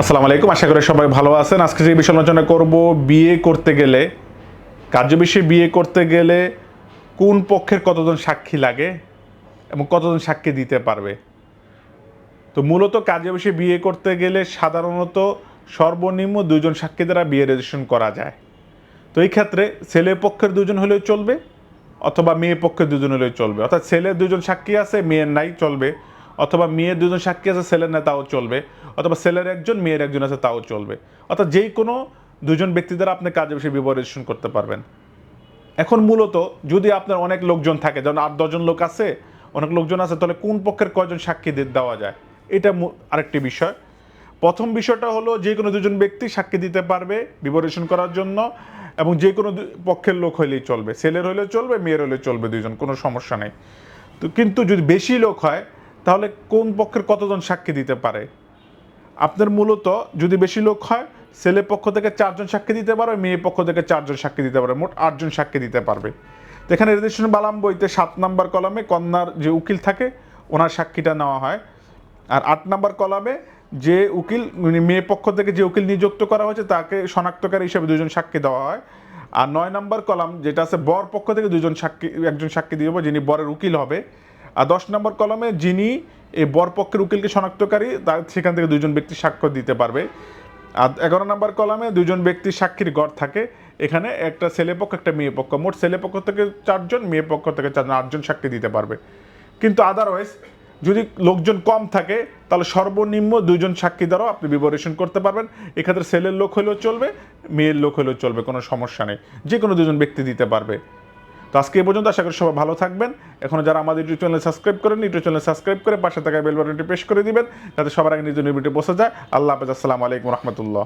আসসালামু আলাইকুম। আশা করি সবাই ভালো আছেন। আজকে যে বিষয় আলোচনা করব, বিয়ে করতে গেলে কার্যবিষয়ে বিয়ে করতে গেলে কোন পক্ষের কতজন সাক্ষী লাগে এবং কতজন সাক্ষী দিতে পারবে? তো মূলত কাজে বিয়ে করতে গেলে সাধারণত সর্বনিম্ন দুজন সাক্ষী দ্বারা বিয়ে রেজিস্ট্রেশন করা যায়। তো এই ক্ষেত্রে ছেলে পক্ষের দুজন হলেও চলবে অথবা মেয়ে পক্ষের দুজন হলেও চলবে। অর্থাৎ ছেলের দুজন সাক্ষী আছে, মেয়ের নাই, চলবে। অথবা মেয়ের দুজন সাক্ষী আছে, ছেলের না, তাও চলবে। অথবা ছেলের একজন, মেয়ের একজন আছে, তাও চলবে। অর্থাৎ যেই কোনো দুজন ব্যক্তি দ্বারা আপনি কাজে বিষয়ে বিবাহ করতে পারবেন। এখন মূলত যদি আপনার অনেক লোকজন থাকে, যেমন আট দশজন লোক আছে, অনেক লোকজন আছে, তাহলে কোন পক্ষের কয়জন সাক্ষী দেওয়া যায়? এটা আরেকটি বিষয়। প্রথম বিষয়টা হলো যে কোনো দুজন ব্যক্তি সাক্ষী দিতে পারবে বিবরেশন করার জন্য, এবং যে কোনো পক্ষের লোক হইলেই চলবে। ছেলের হলে চলবে, মেয়ের হলে চলবে দুজন কোনো সমস্যা নেই। তো কিন্তু যদি বেশি লোক হয় তাহলে কোন পক্ষের কতজন সাক্ষী দিতে পারে? আপনার মূলত যদি বেশি লোক হয় ছেলে পক্ষ থেকে চারজন সাক্ষী দিতে পারবে মেয়ে পক্ষ থেকে চারজন সাক্ষী দিতে পারবে মোট আটজন সাক্ষী দিতে পারবে। এখানে রেজিস্ট্রেশন বালাম বইতে সাত নাম্বার কলামে কন্যার যে উকিল থাকে, ওনার সাক্ষীটা নেওয়া হয়। আর আট নাম্বার কলামে যে উকিল মানে মেয়ে পক্ষ থেকে যে উকিল নিযুক্ত করা হয়েছে, তাকে শনাক্তকারী হিসেবে দুজন সাক্ষী দেওয়া হয়। আর নয় নাম্বার কলাম, যেটা আছে বর পক্ষ থেকে দুজন সাক্ষী, একজন সাক্ষী দিয়ে যিনি বরের উকিল হবে আর দশ নম্বর কলমে যিনি এই বরপক্ষের উকিলকে শনাক্তকারী, তার সেখান থেকে দুজন ব্যক্তি সাক্ষ্য দিতে পারবে। আর এগারো নম্বর কলমে দুজন ব্যক্তির সাক্ষীর গড় থাকে। এখানে একটা ছেলে পক্ষ, একটা মেয়ে পক্ষ। মোট ছেলে পক্ষ থেকে চারজন, মেয়ে পক্ষ থেকে চারজন, আটজন সাক্ষী দিতে পারবে। কিন্তু আদারওয়াইজ যদি লোকজন কম থাকে, তাহলে সর্বনিম্ন দুজন সাক্ষী দ্বারাও আপনি বিবরেশন করতে পারবেন। এক্ষেত্রে ছেলের লোক হলেও চলবে, মেয়ের লোক হলেও চলবে, কোনো সমস্যা নেই। যে কোনো দুজন ব্যক্তি দিতে পারবে। তো আজকে এই পর্যন্ত, আশা করি সবাই ভালো থাকবেন। এখনও যারা আমাদের ইউটিউব চ্যানেল সাবস্ক্রাইব করেন ইউটিউব চ্যানেল সাবস্ক্রাইব করে পাশে থাকা বেল বাটনটি প্রেস করে দিবেন, যাতে সবার আগে নিজের ভিডিও বসে যায়। আল্লাহ হাফেজ, আসসালামু আলাইকুম রহমতুল্লাহ।